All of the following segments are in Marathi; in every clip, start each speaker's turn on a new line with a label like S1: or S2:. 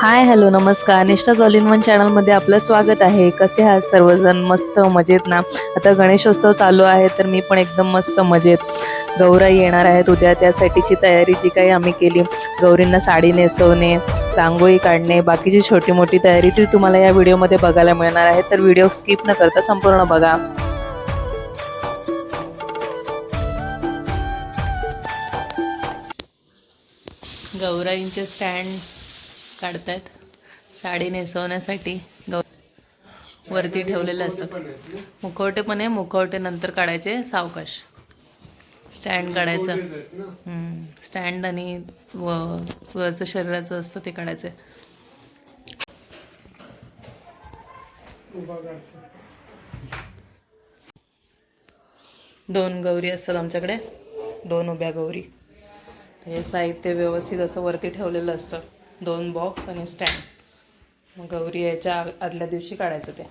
S1: हाय हॅलो नमस्कार. निष्ठा ऑल इन वन चॅनलमध्ये आपलं स्वागत आहे. कसे आहात सर्वजण? मस्त मजेत ना? आता गणेशोत्सव चालू आहे तर मी पण एकदम मस्त मजेत. गौराई येणार आहेत उद्या त्यासाठीची तयारी जी काही आम्ही केली. गौरींना साडी नेसवणे रांगोळी काढणे बाकीची छोटी मोठी तयारी ती तुम्हाला या व्हिडिओमध्ये बघायला मिळणार आहे. तर व्हिडिओ स्किप न करता संपूर्ण बघा. गौराईंचे स्टँड काढतायत. साडी नेसवण्यासाठी गौ वरती ठेवलेलं असतं मुखवटे पण आहे. मुखवटे नंतर काढायचे सावकाश. स्टँड काढायचं. स्टँड आणि व वरचं शरीराचं असतं ते काढायचं. दोन गौरी असतात आमच्याकडे. दोन उभ्या गौरी. हे साहित्य व्यवस्थित असं वरती ठेवलेलं असतं. दोन बॉक्स आणि स्टँड मग गौरी यायच्या आ- आदल्या दिवशी काढायचं ते.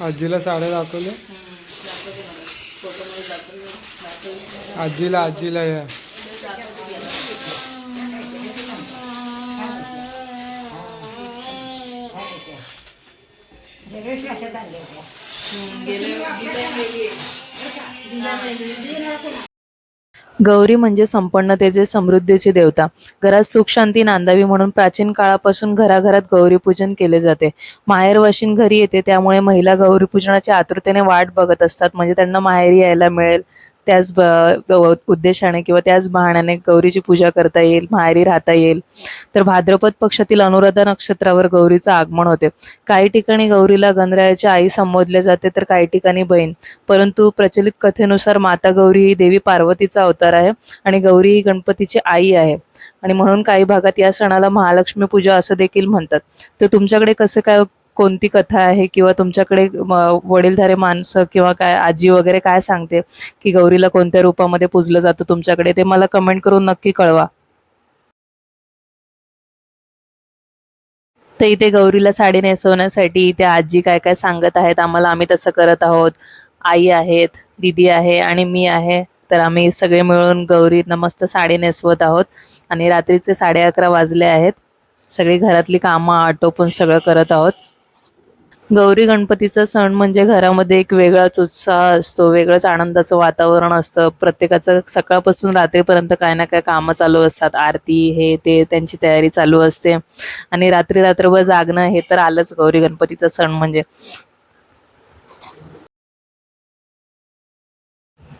S2: आजीला साड्या दाखवल्या? आजीला आजीला या.
S1: गौरी म्हणजे संपन्नतेचे समृद्धीची देवता. घरात सुख शांती नांदावी म्हणून प्राचीन काळापासून घराघरात गौरी पूजन केले जाते. माहेर वशीन घरी येते त्यामुळे महिला गौरी पूजनाच्या आतुरतेने वाट बघत असतात. म्हणजे त्यांना माहेरी यायला मिळेल त्याच ब- उद्देशाने किंवा त्याच बहाण्याने गौरीची पूजा करता येईल माहेरी राहता येईल. तर भाद्रपद पक्षातील अनुराधा नक्षत्रावर गौरीचं आगमन होते. काही ठिकाणी गौरीला गणरायाची आई संबोधले जाते तर काही ठिकाणी बहीण. परंतु प्रचलित कथेनुसार माता गौरी ही देवी पार्वतीचा अवतार आहे आणि गौरी ही गणपतीची आई आहे. आणि म्हणून काही भागात या सणाला महालक्ष्मी पूजा असं देखील म्हणतात. तर तुमच्याकडे कसं काय कोणती कथा आहे किंवा तुमच्याकडे वडीलधारे माणसं किंवा काय आजी वगैरे काय सांगते की गौरीला कोणत्या रूपामध्ये पूजलं जातं तुमच्याकडे ते मला कमेंट करून नक्की कळवा. तर इथे गौरीला साडी नेसवण्यासाठी इथे आजी काय काय सांगत आहेत आम्हाला आम्ही तसं करत आहोत. आई आहेत दिदी आहे आणि मी आहे. तर आम्ही सगळे मिळून गौरींना मस्त साडी नेसवत आहोत आणि रात्रीचे साडे अकरा वाजले आहेत. सगळी घरातली कामं आटोपून सगळं करत आहोत. गौरी गणपतीचा सण म्हणजे घरामध्ये एक वेगळाच उत्साह असतो वेगळंच आनंदाचं वातावरण असतं. प्रत्येकाचं सकाळपासून रात्रीपर्यंत काय ना काय कामं चालू असतात. आरती हे ते त्यांची तयारी चालू असते. आणि रात्री रात्रभर जागणं हे तर आलंच गौरी गणपतीचा सण म्हणजे.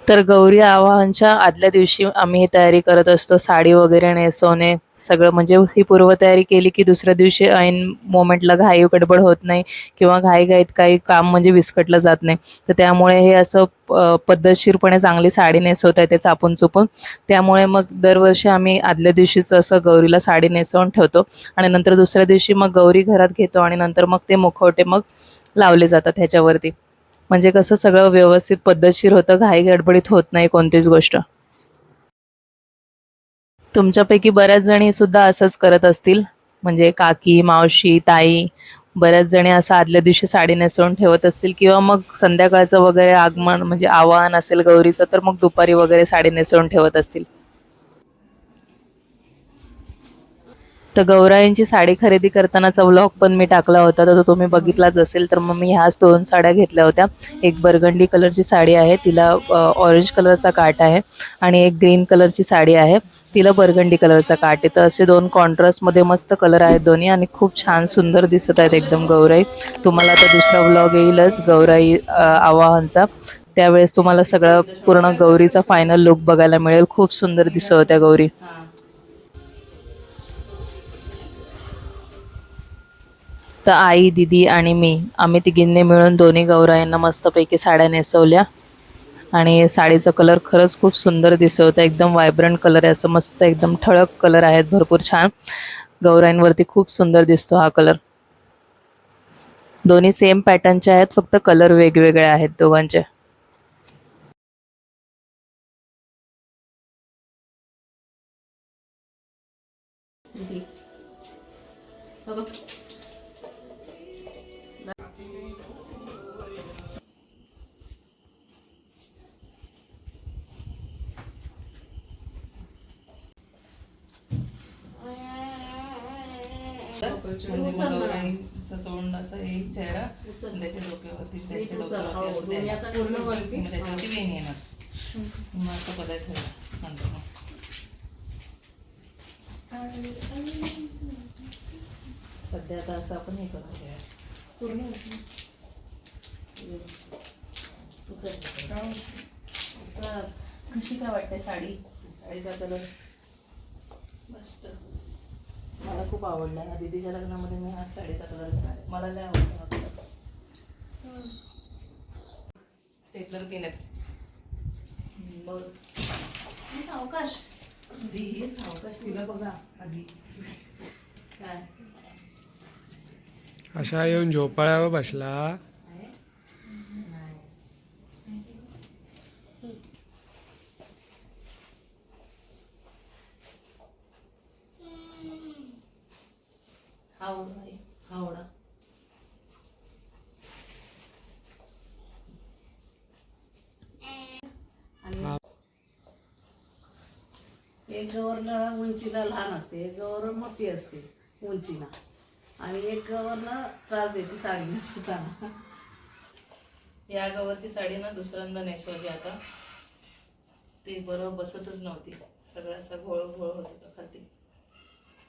S1: तर गौरी आवाहनच्या आदल्या दिवशी आम्ही ही तयारी करत असतो. साडी वगैरे नेसवणे सगळं म्हणजे ही पूर्वतयारी केली की दुसऱ्या दिवशी ऐन मोमेंटला घाई गडबड होत नाही किंवा घाई घाईत काही काम म्हणजे विस्कटलं जात नाही. तर त्यामुळे हे असं पद्धतशीरपणे चांगली साडी नेसवता येते चापून चुपून. त्यामुळे मग दरवर्षी आम्ही आदल्या दिवशीच असं गौरीला साडी नेसवून ठेवतो आणि नंतर दुसऱ्या दिवशी मग गौरी घरात घेतो आणि नंतर मग ते मुखवटे मग लावले जातात ह्याच्यावरती. म्हणजे कसं सगळं व्यवस्थित पद्धतशीर होतं घाई गडबडीत होत नाही कोणतीच गोष्ट. तुमच्यापैकी बऱ्याच जणी सुद्धा असंच करत असतील. म्हणजे काकी मावशी ताई बऱ्याच जणी असं आदल्या दिवशी साडी नेसवून ठेवत असतील किंवा मग संध्याकाळचं वगैरे आगमन म्हणजे आवाहन असेल गौरीचं तर मग दुपारी वगैरे साडी नेसवून ठेवत असतील. तर गौराईंची साडी खरेदी करतानाचा व्लॉग पण मी टाकला होता. तर तो तुम्ही बघितलाच असेल तर मग मी ह्याच दोन साड्या घेतल्या होत्या. एक बर्गंडी कलरची साडी आहे तिला ऑरेंज कलरचा काट आहे आणि एक ग्रीन कलरची साडी आहे तिला बर्गंडी कलरचा काट आहे. तर असे दोन कॉन्ट्रास्टमध्ये मस्त कलर आहेत दोन्ही आणि खूप छान सुंदर दिसत आहेत एकदम गौराई. तुम्हाला आता दुसरा व्लॉग येईलच गौराई आवाहनचा. त्यावेळेस तुम्हाला सगळं पूर्ण गौरीचा फायनल लुक बघायला मिळेल. खूप सुंदर दिसत होत्या गौरी. तर आई दिदी आणि मी. आम्ही तिघींनी मिळून दोन्ही गौरायांना मस्तपैकी साड्या नेसवल्या. आणि साडीचा कलर खरंच खूप सुंदर दिसत होता. एकदम वायब्रंट कलर आहे. असं मस्त एकदम ठळक कलर आहेत. भरपूर छान. गौराईंवरती खूप सुंदर दिसतो हा कलर दोन्ही सेम पॅटर्नचे आहेत. फक्त कलर वेगवेगळे आहेत दोघांचे. तोंड असं एक चेहरा. त्याच्या डोक्यावरती त्याच्या डोक्यावरती त्याच्यावरती येणार. मग असं पदार्थ. सध्या आता असं आपण हे करून पूर्ण कशी काय वाटते साडी? साडीचा कलर मस्त. मला खूप आवडला. ह्या दीदीच्या लग्नामध्ये मी हा साडीचा कलर घेणार आहे. मला लय आवडतो हा कलर. स्टेपलर पिन आहेत बघ सावकाश. दी ही सावकाश तिला बघा आधी. काय?
S2: अशा येऊन झोपाळ्यावर बसला
S1: आहे? नाही. हावडा आहे, हावडा
S3: एक गवरला उंचीला लहान असते एक गवर मोठी असते उंचीला. आणि एक गवरला त्रास देते साडी नेसताना
S1: या गव्हाची साडी ना दुसऱ्यांदा नेसवली आता. ती बरोबर बसतच नव्हती. सगळं असं घोळ घोळ होत होतं खाली.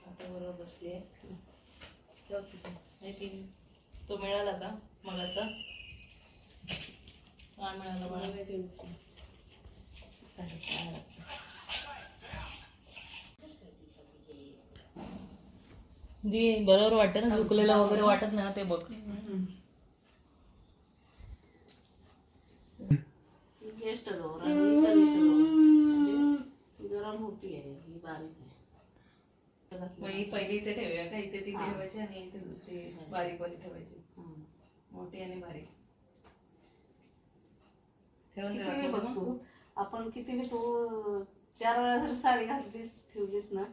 S1: आता बरोबर बसली आहे. तो. मिळाला का मलाचा हा मिळाला मला जी बरोबर वाटतं ना झुकलेलं वगैरे वाटत नाही ना ते बघ.
S3: ही ज्येष्ठ गौर जरा मोठी आहे ही बारीक आहे
S1: ही पहिली इथे ठेवूया का? इथे ती ठेवायची आणि इथे दुसरी बारीक वाली ठेवायची. मोठी आणि बारीक. ठेवून
S3: बघ?
S1: आपण
S3: किती तू चार वेळा जर साडी घातलीस ठेवलीस ना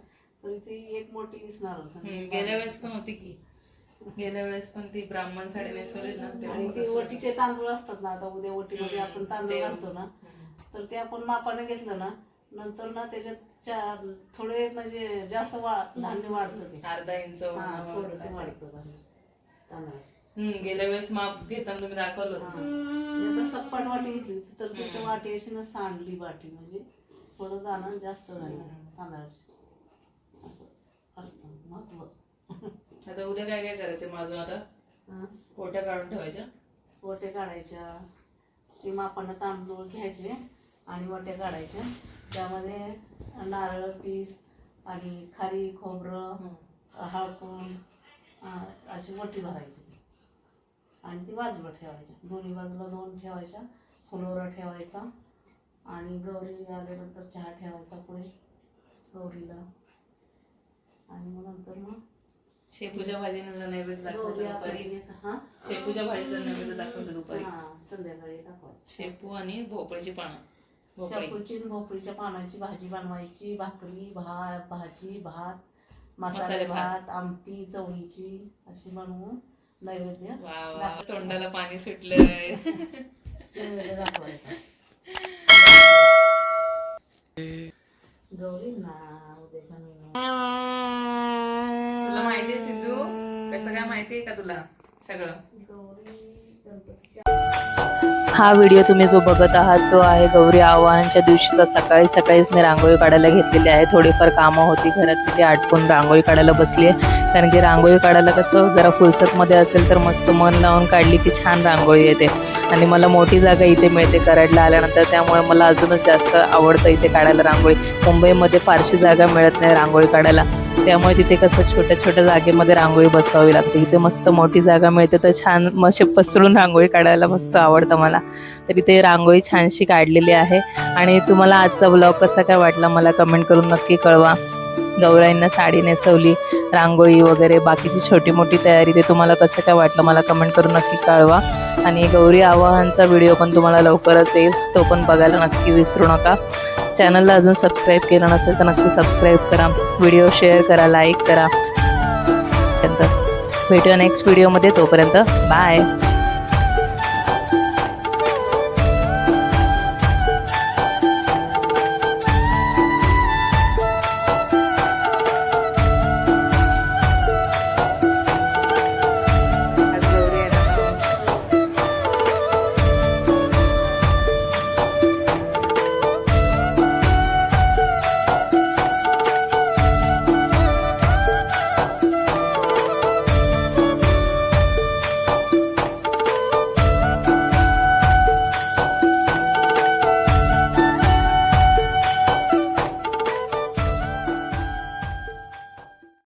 S3: तरी ती एक मोठी दिसणारच
S1: हम्म, गेल्या वेळेस पण होती की. गेल्या वेळेस पण ती ब्राह्मण साडी नेसवली ना
S3: आणि ते ओटीचे तांदूळ असतात ना आता उद्या ओटीमध्ये आपण तांदूळ घालतो ना तर ते आपण मापाने घेतलं ना नंतर ना त्याच्यात थोडे म्हणजे जास्त वा धान्य वाढतं ते.
S1: अर्धा इंच
S3: हा. वाढतं. तांदळाचं.
S1: हम्म, गेल्या वेळेस माप घेताना तुम्ही दाखवलं. होतं.
S3: आता सप्पट वाटी घेतली तर तिथं वाटी अशी ना सांडली वाटी म्हणजे थोडं जाणं जास्त झालं तांदळाची. असं असतं महत्त्व.
S1: आता उद्या काय काय करायचं माझून आता. पोट्या काढून ठेवायच्या?
S3: वटे काढायच्या ते मापानं तांदूळ घ्यायचे आणि वटे काढायच्या. त्यामध्ये नारळ पीस आणि खारी खोबरं हळकुंड अं, अशी वटी भरायची. आणि ती बाजूला ठेवायच्या. दोन्ही बाजूला दोन ठेवायच्या फुलोरा ठेवायचा आणि गौरी आल्यानंतर चहा ठेवायचा पुढे गौरीला. आणि मग नंतर मग
S1: शेपूच्या भाजीनं नैवेद्य दाखवायचं
S3: हां
S1: शेपूच्या भाजीचा नैवेद्य दाखवायचं दुपारी?
S3: हां संध्याकाळी दाखवायचं.
S1: शेपू आणि भोपळीची पानं.
S3: शेपूची भोपळीच्या पानाची भाजी बनवायची भाकरी भात भाजी भात
S1: मसाले. भात
S3: आमटी चवळीची अशी बनवून नैवेद्य.
S1: वा तोंडाला पाणी सुटलंय.
S3: गौरी ना उद्याच्या
S1: तुला माहितीये सिंधू कसं काय माहितीये का तुला सगळं?
S3: गौरी
S1: हा व्हिडिओ तुम्ही जो बघत आहात तो आहे गौरी आव्हानांच्या दिवशीचा. सकाळी सकाळीच मी रांगोळी काढायला घेतलेली आहे. थोडीफार कामं होती घरात ती आटपून रांगोळी काढायला बसली आहे. कारण की रांगोळी काढायला कसं जरा फुरसतमध्ये असेल तर मस्त मन लावून काढली की छान रांगोळी येते. आणि मला मोठी जागा इथे मिळते कराडला आल्यानंतर. त्यामुळे मला अजूनच जास्त आवडतं इथे काढायला रांगोळी. मुंबईमध्ये फारशी जागा मिळत नाही रांगोळी काढायला. त्यामुळे तिथे कसं छोट्या छोट्या जागेमध्ये रांगोळी बसवावी लागते. इथे मस्त मोठी जागा मिळते तर छान मस्त पसरून रांगोळी काढायला मस्त आवडतं मला. तर इथे रांगोळी छानशी काढलेली आहे. आणि तुम्हाला आजचा ब्लॉग कसा काय वाटला मला कमेंट करून नक्की कळवा. गौराईंना साडी नेसवली रांगोळी वगैरे बाकीची छोटी मोठी तयारी ते तुम्हाला कसं काय वाटलं मला कमेंट करून नक्की कळवा. आणि गौरी आवाहनचा व्हिडिओ पण तुम्हाला लवकरच येईल तो पण बघायला नक्की विसरू नका. चॅनलला अजून सबस्क्राईब केलं नसेल तर नक्की सबस्क्राईब करा. व्हिडिओ शेअर करा लाईक करा. भेटूया नेक्स्ट व्हिडिओमध्ये तोपर्यंत बाय